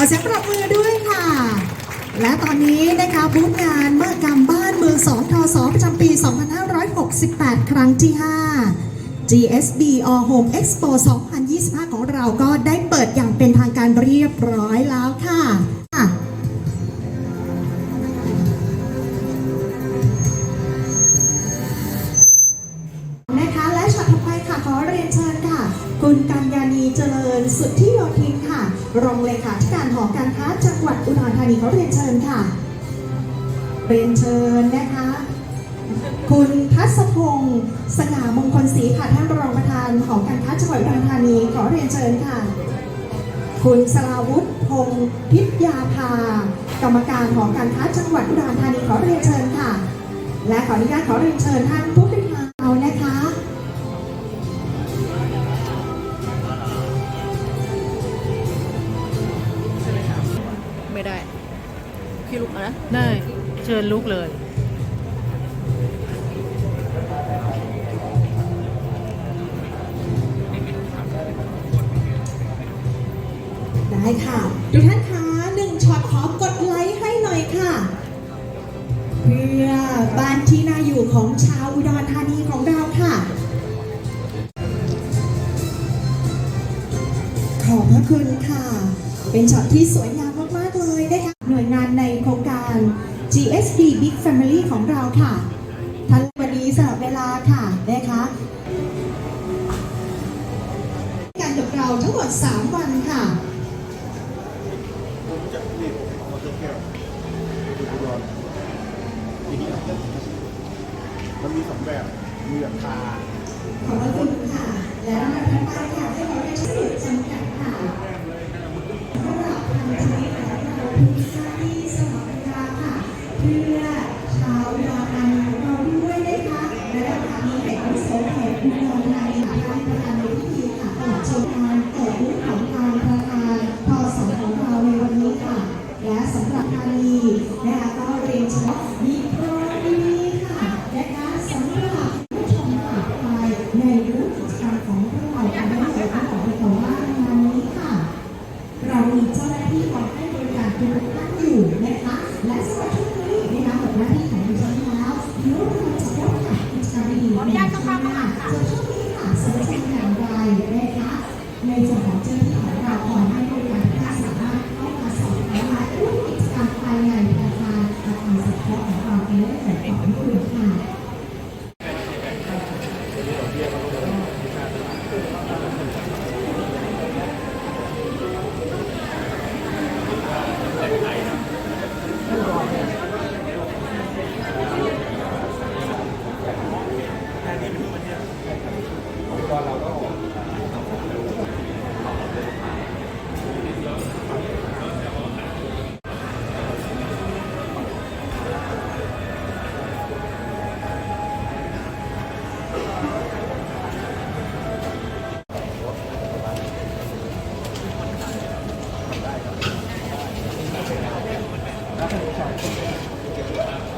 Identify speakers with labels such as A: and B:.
A: อเสียงปรบมือด้วยค่ะ และตอนนี้นะคะบูธงานมากรรมบ้านเมืองสองทศประจำปี 2568 ครั้งที่ 5 GSB All Home Expo 2025 ของเราก็ได้เปิดอย่างเป็นทางการเรียบร้อยแล้วค่ะ กัญญาณีเจริญสุทธิโยธินค่ะ รองเลขาธิการหอการค้าจังหวัดอุดรธานีขอเรียนเชิญค่ะ เรียนเชิญนะคะ คุณทัศพงศ์สง่ามงคลศรีค่ะท่านรองประธานขอการค้าจังหวัดอุดรธานีขอเรียนเชิญค่ะ คุณสราวุฒิพงศ์พิทยาภากรรมการขอการค้าจังหวัดอุดรธานีขอเรียนเชิญค่ะ และขออนุญาตขอเรียนเชิญท่านผู้
B: ไม่ได้
C: พี่ลุกนะ
B: ได้เชิญลุกเลย
A: ได้ค่ะ ทุกท่านคะหนึ่งช็อตขอกดไลค์ให้หน่อยค่ะ เพื่อบ้านที่น่าอยู่ของชาวอุดรธานีของเราค่ะ ขอบพระคุณค่ะ เป็นช็อตที่สวยงาม Big Family ของเราค่ะท่านวันนี้สำหรับเวลาค่ะนะคะการกับเราทั้งหมด 3 วันค่ะ
D: มันมีสองแบบมีแบบทา
A: ขอบคุณค่ะ และลำดับถัดไปค่ะให้เราได้ชื่อจำกัดค่ะสำหรับพันธมิตรของเราทุกท่าน ตลอดชมการเปิดบูธของทางประธานทสของเราในวันนี้ค่ะและสำหรับทานีนะคะก็เรียนเชิญมีโของเจ้าหน้าที่ของเรา
D: Yeah.